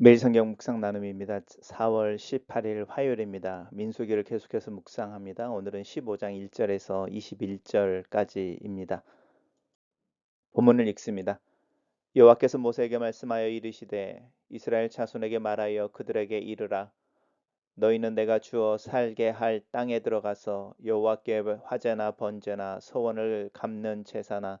매일 성경 묵상 나눔입니다. 4월 18일 화요일입니다. 민수기를 계속해서 묵상합니다. 오늘은 15장 1절에서 21절까지입니다. 본문을 읽습니다. 여호와께서 모세에게 말씀하여 이르시되 이스라엘 자손에게 말하여 그들에게 이르라 너희는 내가 주어 살게 할 땅에 들어가서 여호와께 화제나 번제나 소원을 갚는 제사나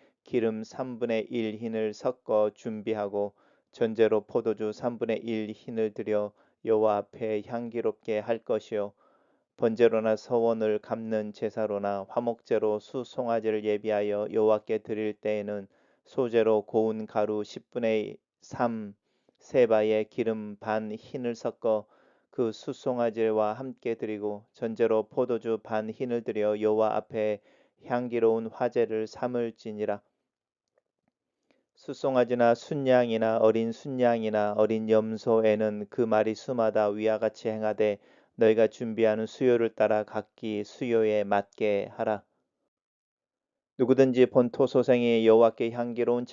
기름 3분의 1 흰을 섞어 준비하고 전제로 포도주 3분의 1 흰을 들여 여호와 앞에 향기롭게 할 것이요. 번제로나 서원을 갚는 제사로나 화목제로 수송아지를 예비하여 여호와께 드릴 때에는 소제로 고운 가루 10분의 3 세바에 기름 반 흰을 섞어 그 수송아지와 함께 드리고 전제로 포도주 반 흰을 들여 여호와 앞에 향기로운 화제를 삼을지니라 수송아지나 순양이나 어린 순양이나 어린 염소에는 그 말이 수마다 위와 같이 행하되 너희가 준비하는 수요를 따라 각기 수요에 맞게 하라. 누구든지 본토 소생이 여호와께 향기로운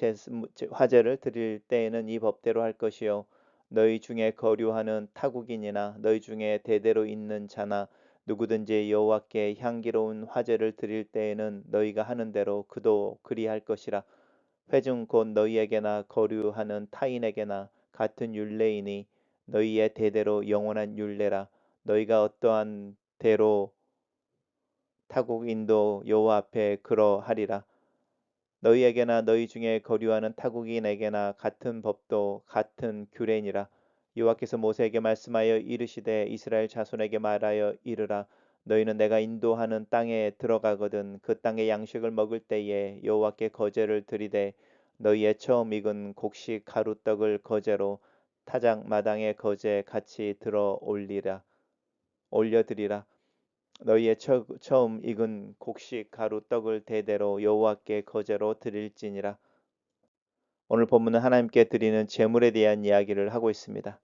화제를 드릴 때에는 이 법대로 할 것이요 너희 중에 거류하는 타국인이나 너희 중에 대대로 있는 자나 누구든지 여호와께 향기로운 화제를 드릴 때에는 너희가 하는 대로 그도 그리할 것이라 회중 곧 너희에게나 거류하는 타인에게나 같은 율례이니 너희의 대대로 영원한 율례라 너희가 어떠한 대로 타국인도 여호와 앞에 그러하리라. 너희에게나 너희 중에 거류하는 타국인에게나 같은 법도 같은 규례니라. 여호와께서 모세에게 말씀하여 이르시되 이스라엘 자손에게 말하여 이르라. 너희는 내가 인도하는 땅에 들어가거든 그 땅의 양식을 먹을 때에 여호와께 거제를 드리되 너희의 처음 익은 곡식 가루떡을 거제로 타작 마당에 거제 같이 들어 올리라 올려드리라 너희의 처, 처음 익은 곡식 가루 떡을 대대로 여호와께 거제로 드릴지니라. 오늘 본문은 하나님께 드리는 제물에 대한 이야기를 하고 있습니다.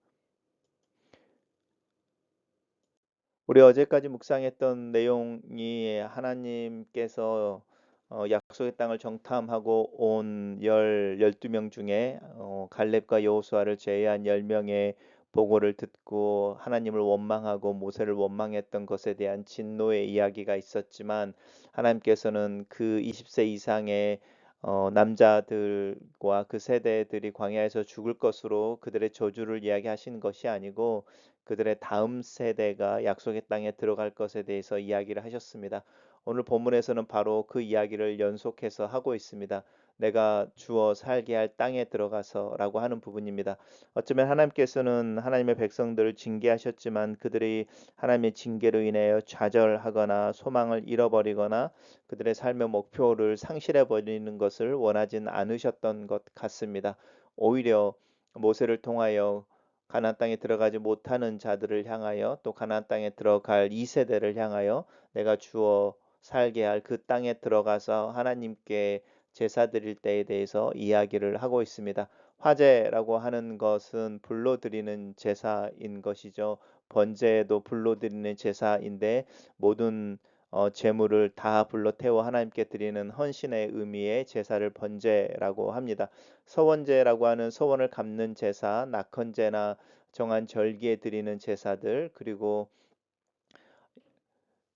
우리 어제까지 묵상했던 내용이 하나님께서 어, 약속의 땅을 정탐하고 온 열, 12명 중에 어, 갈렙과 여호수아를 제외한 10명의 보고를 듣고 하나님을 원망하고 모세를 원망했던 것에 대한 진노의 이야기가 있었지만 하나님께서는 그 20세 이상의 어, 남자들과 그 세대들이 광야에서 죽을 것으로 그들의 저주를 이야기하시는 것이 아니고 그들의 다음 세대가 약속의 땅에 들어갈 것에 대해서 이야기를 하셨습니다. 오늘 본문에서는 바로 그 이야기를 연속해서 하고 있습니다. 내가 주어 살게 할 땅에 들어가서라고 하는 부분입니다. 어쩌면 하나님께서는 하나님의 백성들을 징계하셨지만 그들이 하나님의 징계로 인하여 좌절하거나 소망을 잃어버리거나 그들의 삶의 목표를 상실해 버리는 것을 원하진 않으셨던 것 같습니다. 오히려 모세를 통하여 가나안 땅에 들어가지 못하는 자들을 향하여 또 가나안 땅에 들어갈 2세대를 향하여 내가 주어 살게 할 그 땅에 들어가서 하나님께 제사 드릴 때에 대해서 이야기를 하고 있습니다. 화제라고 하는 것은 불로 드리는 제사인 것이죠. 번제도 불로 드리는 제사인데 모든 어, 제물을 다 불로 태워 하나님께 드리는 헌신의 의미의 제사를 번제라고 합니다. 서원제라고 하는 서원을 갚는 제사, 낙헌제나 정한 절기에 드리는 제사들 그리고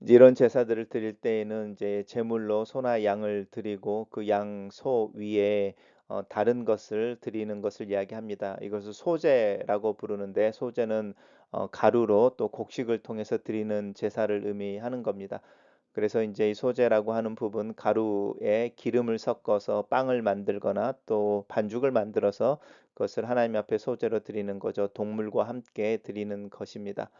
이런 제사들을 드릴 때에는 이제 제물로 소나 양을 드리고 그 양 소 위에 어, 다른 것을 드리는 것을 이야기합니다. 이것을 소제라고 부르는데 소제는 어, 가루로 또 곡식을 통해서 드리는 제사를 의미하는 겁니다. 그래서 이제 이 소제라고 하는 부분 가루에 기름을 섞어서 빵을 만들거나 또 반죽을 만들어서 그것을 하나님 앞에 소제로 드리는 거죠. 동물과 함께 드리는 것입니다.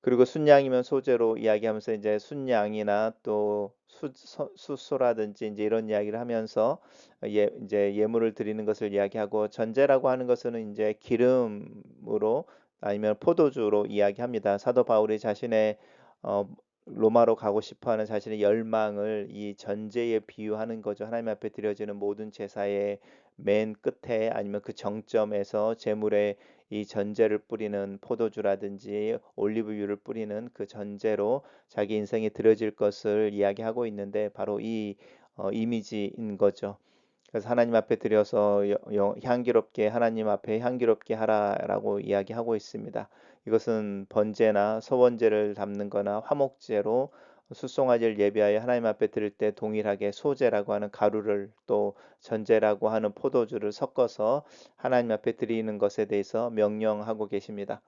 그리고 순양이면 소재로 이야기하면서 이제 순양이나 또 수, 수소라든지 이제 이런 이야기를 하면서 예, 이제 예물을 드리는 것을 이야기하고 전제라고 하는 것은 이제 기름으로 아니면 포도주로 이야기합니다. 사도 바울이 자신의 어, 로마로 가고 싶어하는 자신의 열망을 이 전제에 비유하는 거죠. 하나님 앞에 드려지는 모든 제사의 맨 끝에 아니면 그 정점에서 제물에 이 전제를 뿌리는 포도주라든지 올리브유를 뿌리는 그 전제로 자기 인생에 드려질 것을 이야기하고 있는데 바로 이 어, 이미지인 거죠. 그래서 하나님 앞에 드려서 향기롭게 하나님 앞에 향기롭게 하라라고 이야기하고 있습니다. 이것은 번제나 서원제를 담는 거나 화목제로 수송아지를 예비하여 하나님 앞에 드릴 때 동일하게 소제라고 하는 가루를 또 전제라고 하는 포도주를 섞어서 하나님 앞에 드리는 것에 대해서 명령하고 계십니다.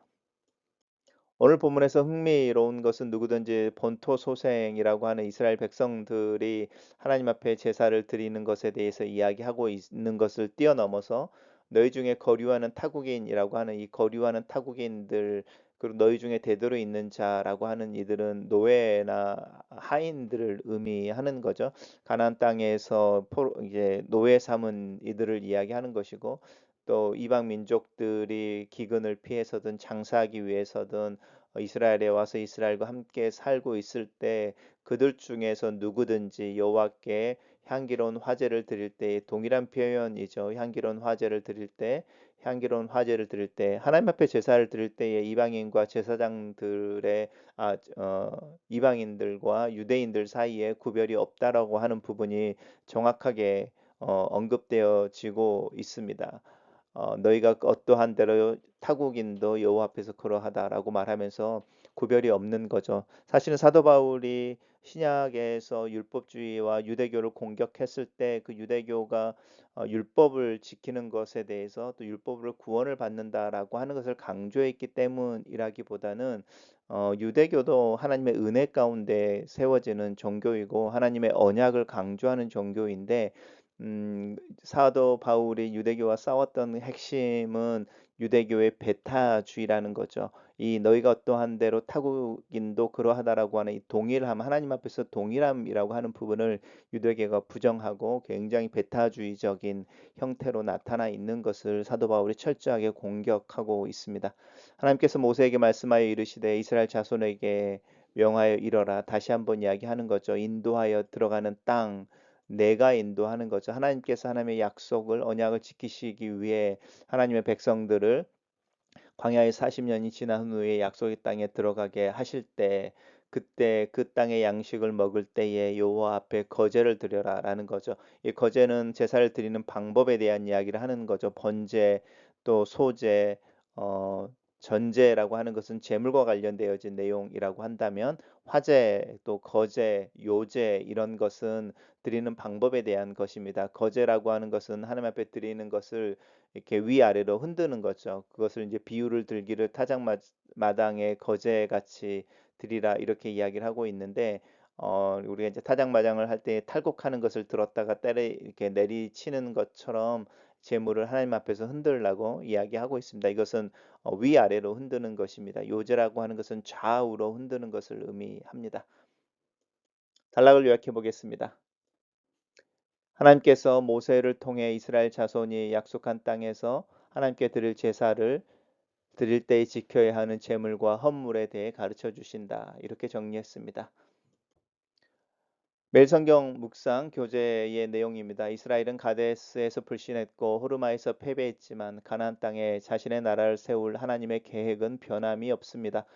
오늘 본문에서 흥미로운 것은 누구든지 본토 소생이라고 하는 이스라엘 백성들이 하나님 앞에 제사를 드리는 것에 대해서 이야기하고 있는 것을 뛰어넘어서 너희 중에 거류하는 타국인이라고 하는 이 거류하는 타국인들 그리고 너희 중에 대대로 있는 자라고 하는 이들은 노예나 하인들을 의미하는 거죠. 가나안 땅에서 이제 노예 삼은 이들을 이야기하는 것이고 또 이방 민족들이 기근을 피해서든 장사하기 위해서든 이스라엘에 와서 이스라엘과 함께 살고 있을 때 그들 중에서 누구든지 여호와께 향기로운 화제를 드릴 때 동일한 표현이죠. 향기로운 화제를 드릴 때 향기로운 화제를 드릴 때 하나님 앞에 제사를 드릴 때에 이방인과 제사장들의 아, 어, 이방인들과 유대인들 사이에 구별이 없다라고 하는 부분이 정확하게 어, 언급되어지고 있습니다. 어, 너희가 어떠한 대로 타국인도 여호와 앞에서 그러하다라고 말하면서 구별이 없는 거죠. 사실은 사도 바울이 신약에서 율법주의와 유대교를 공격했을 때 그 유대교가 어, 율법을 지키는 것에 대해서 또 율법으로 구원을 받는다라고 하는 것을 강조했기 때문이라기보다는 어, 유대교도 하나님의 은혜 가운데 세워지는 종교이고 하나님의 언약을 강조하는 종교인데 음, 사도 바울이 유대교와 싸웠던 핵심은 유대교의 베타주의라는 거죠. 이 너희가 어떠한 대로 타국인도 그러하다라고 하는 이 동일함, 하나님 앞에서 동일함이라고 하는 부분을 유대교가 부정하고 굉장히 베타주의적인 형태로 나타나 있는 것을 사도 바울이 철저하게 공격하고 있습니다. 하나님께서 모세에게 말씀하여 이르시되 이스라엘 자손에게 명하여 이뤄라. 다시 한번 이야기하는 거죠. 인도하여 들어가는 땅, 내가 인도하는 거죠. 하나님께서 하나님의 약속을 언약을 지키시기 위해 하나님의 백성들을 광야의 40년이 지난 후에 약속의 땅에 들어가게 하실 때 그때 그 땅의 양식을 먹을 때에 여호와 앞에 거제를 드려라라는 거죠. 이 거제는 제사를 드리는 방법에 대한 이야기를 하는 거죠. 번제 또 소제 어 전제라고 하는 것은 재물과 관련되어진 내용이라고 한다면 화제 또 거제 요제 이런 것은 드리는 방법에 대한 것입니다. 거제라고 하는 것은 하나님 앞에 드리는 것을 이렇게 위아래로 흔드는 거죠. 그것을 이제 비유를 들기를 타작 마당에 거제 같이 드리라 이렇게 이야기를 하고 있는데 어, 우리가 이제 타작마장을 할 때 탈곡하는 것을 들었다가 때려 이렇게 내리치는 것처럼 재물을 하나님 앞에서 흔들라고 이야기하고 있습니다. 이것은 어, 위아래로 흔드는 것입니다. 요제라고 하는 것은 좌우로 흔드는 것을 의미합니다. 단락을 요약해 보겠습니다. 하나님께서 모세를 통해 이스라엘 자손이 약속한 땅에서 하나님께 드릴 제사를 드릴 때에 지켜야 하는 제물과 헌물에 대해 가르쳐 주신다. 이렇게 정리했습니다. 매일 성경 묵상 교재의 내용입니다. 이스라엘은 가데스에서 불신했고 호르마에서 패배했지만 가나안 땅에 자신의 나라를 세울 하나님의 계획은 변함이 없습니다.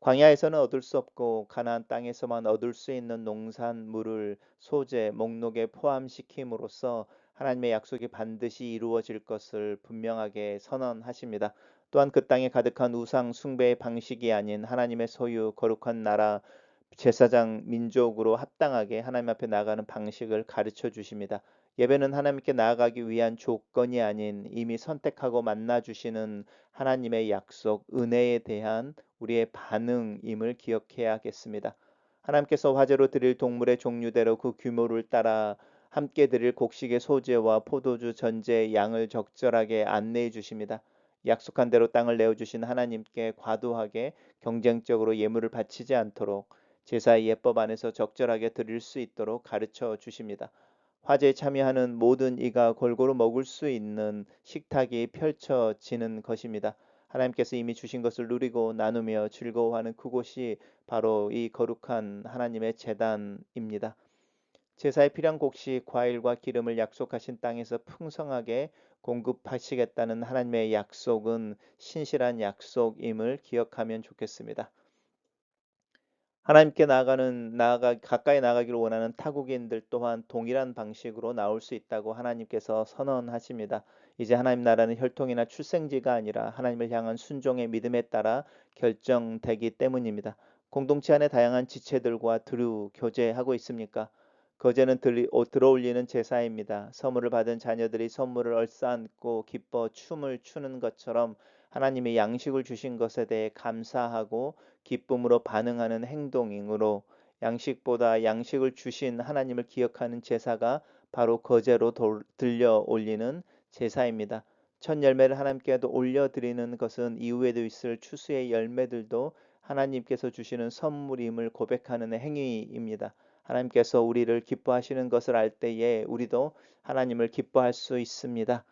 광야에서는 얻을 수 없고 가나안 땅에서만 얻을 수 있는 농산물을 소재 목록에 포함시킴으로써 하나님의 약속이 반드시 이루어질 것을 분명하게 선언하십니다. 또한 그 땅에 가득한 우상 숭배의 방식이 아닌 하나님의 소유 거룩한 나라 제사장 민족으로 합당하게 하나님 앞에 나가는 방식을 가르쳐 주십니다. 예배는 하나님께 나아가기 위한 조건이 아닌 이미 선택하고 만나 주시는 하나님의 약속, 은혜에 대한 우리의 반응임을 기억해야겠습니다. 하나님께서 화제로 드릴 동물의 종류대로 그 규모를 따라 함께 드릴 곡식의 소재와 포도주 전제 양을 적절하게 안내해 주십니다. 약속한 대로 땅을 내어 주신 하나님께 과도하게 경쟁적으로 예물을 바치지 않도록 제사의 예법 안에서 적절하게 드릴 수 있도록 가르쳐 주십니다. 화제에 참여하는 모든 이가 골고루 먹을 수 있는 식탁이 펼쳐지는 것입니다. 하나님께서 이미 주신 것을 누리고 나누며 즐거워하는 그곳이 바로 이 거룩한 하나님의 재단입니다. 제사에 필요한 곡식, 과일과 기름을 약속하신 땅에서 풍성하게 공급하시겠다는 하나님의 약속은 신실한 약속임을 기억하면 좋겠습니다. 하나님께 나아가는 나아가 가까이 나가기를 원하는 타국인들 또한 동일한 방식으로 나올 수 있다고 하나님께서 선언하십니다. 이제 하나님 나라는 혈통이나 출생지가 아니라 하나님을 향한 순종의 믿음에 따라 결정되기 때문입니다. 공동체 안에 다양한 지체들과 드루 교제하고 있습니까? 거제는 들어올리는 제사입니다. 선물을 받은 자녀들이 선물을 얼싸안고 기뻐 춤을 추는 것처럼 하나님의 양식을 주신 것에 대해 감사하고 기쁨으로 반응하는 행동으로 양식보다 양식을 주신 하나님을 기억하는 제사가 바로 거제로 들려 올리는 제사입니다. 첫 열매를 하나님께도 올려드리는 것은 이후에도 있을 추수의 열매들도 하나님께서 주시는 선물임을 고백하는 행위입니다. 하나님께서 우리를 기뻐하시는 것을 알 때에 우리도 하나님을 기뻐할 수 있습니다.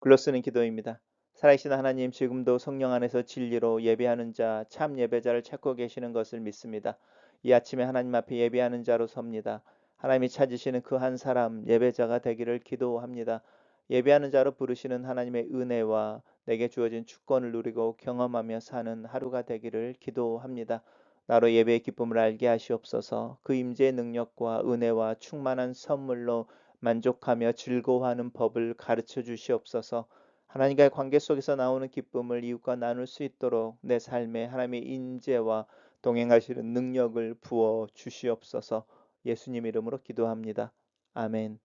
글로 쓰는 기도입니다. 살아계신 하나님 지금도 성령 안에서 진리로 예배하는 자, 참 예배자를 찾고 계시는 것을 믿습니다. 이 아침에 하나님 앞에 예배하는 자로 섭니다. 하나님이 찾으시는 그 한 사람 예배자가 되기를 기도합니다. 예배하는 자로 부르시는 하나님의 은혜와 내게 주어진 주권을 누리고 경험하며 사는 하루가 되기를 기도합니다. 나로 예배의 기쁨을 알게 하시옵소서. 그 임재의 능력과 은혜와 충만한 선물로 만족하며 즐거워하는 법을 가르쳐 주시옵소서. 하나님과의 관계 속에서 나오는 기쁨을 이웃과 나눌 수 있도록 내 삶에 하나님의 인재와 동행하시는 능력을 부어 주시옵소서. 예수님 이름으로 기도합니다. 아멘.